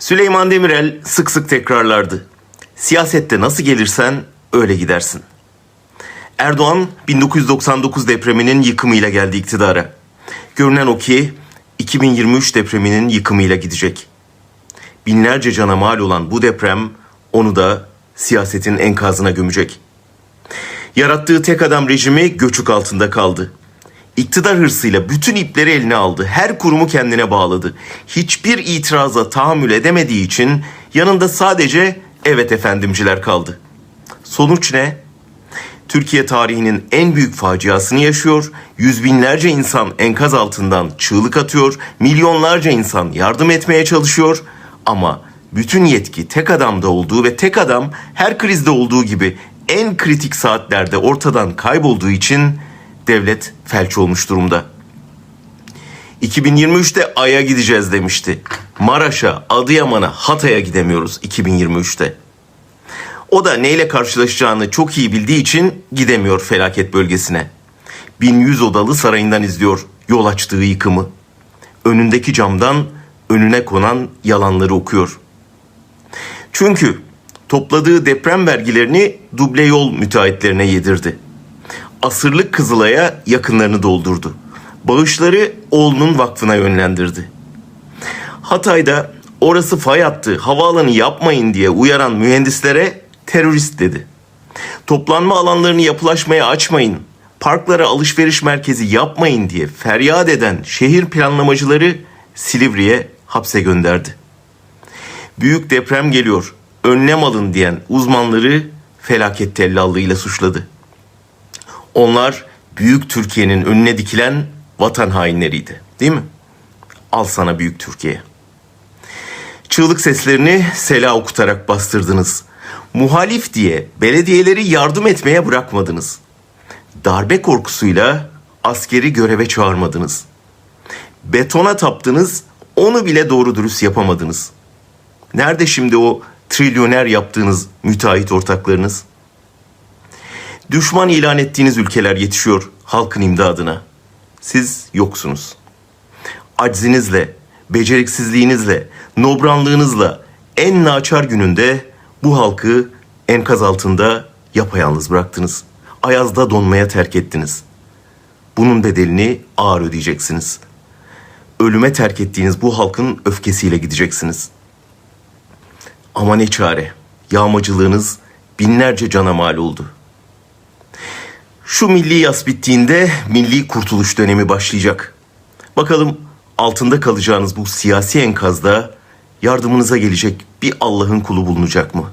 Süleyman Demirel sık sık tekrarlardı. Siyasette nasıl gelirsen öyle gidersin. Erdoğan 1999 depreminin yıkımıyla geldi iktidara. Görünen o ki 2023 depreminin yıkımıyla gidecek. Binlerce cana mal olan bu deprem onu da siyasetin enkazına gömecek. Yarattığı tek adam rejimi göçük altında kaldı. İktidar hırsıyla bütün ipleri eline aldı. Her kurumu kendine bağladı. Hiçbir itiraza tahammül edemediği için yanında sadece evet efendimciler kaldı. Sonuç ne? Türkiye tarihinin en büyük faciasını yaşıyor. Yüz binlerce insan enkaz altından çığlık atıyor. Milyonlarca insan yardım etmeye çalışıyor. Ama bütün yetki tek adamda olduğu ve tek adam her krizde olduğu gibi en kritik saatlerde ortadan kaybolduğu için devlet felç olmuş durumda. 2023'te Ay'a gideceğiz demişti. Maraş'a, Adıyaman'a, Hatay'a gidemiyoruz 2023'te. O da neyle karşılaşacağını çok iyi bildiği için gidemiyor felaket bölgesine. 1100 odalı sarayından izliyor yol açtığı yıkımı. Önündeki camdan önüne konan yalanları okuyor. Çünkü topladığı deprem vergilerini duble yol müteahhitlerine yedirdi. Asırlık Kızılay'a yakınlarını doldurdu. Bağışları oğlunun vakfına yönlendirdi. Hatay'da orası fay hattı, havaalanı yapmayın diye uyaran mühendislere terörist dedi. Toplanma alanlarını yapılaşmaya açmayın, parklara alışveriş merkezi yapmayın diye feryat eden şehir planlamacıları Silivri'ye hapse gönderdi. Büyük deprem geliyor, önlem alın diyen uzmanları felaket tellallığıyla suçladı. Onlar büyük Türkiye'nin önüne dikilen vatan hainleriydi. Değil mi? Al sana büyük Türkiye. Çığlık seslerini sela okutarak bastırdınız. Muhalif diye belediyeleri yardım etmeye bırakmadınız. Darbe korkusuyla askeri göreve çağırmadınız. Betona taptınız, onu bile doğru dürüst yapamadınız. Nerede şimdi o trilyoner yaptığınız müteahhit ortaklarınız? Düşman ilan ettiğiniz ülkeler yetişiyor halkın imdadına. Siz yoksunuz. Aczinizle, beceriksizliğinizle, nobranlığınızla en naçar gününde bu halkı enkaz altında yapayalnız bıraktınız. Ayazda donmaya terk ettiniz. Bunun bedelini ağır ödeyeceksiniz. Ölüme terk ettiğiniz bu halkın öfkesiyle gideceksiniz. Ama ne çare. Yağmacılığınız binlerce cana mal oldu. Şu milli yas bittiğinde milli kurtuluş dönemi başlayacak. Bakalım altında kalacağınız bu siyasi enkazda yardımınıza gelecek bir Allah'ın kulu bulunacak mı?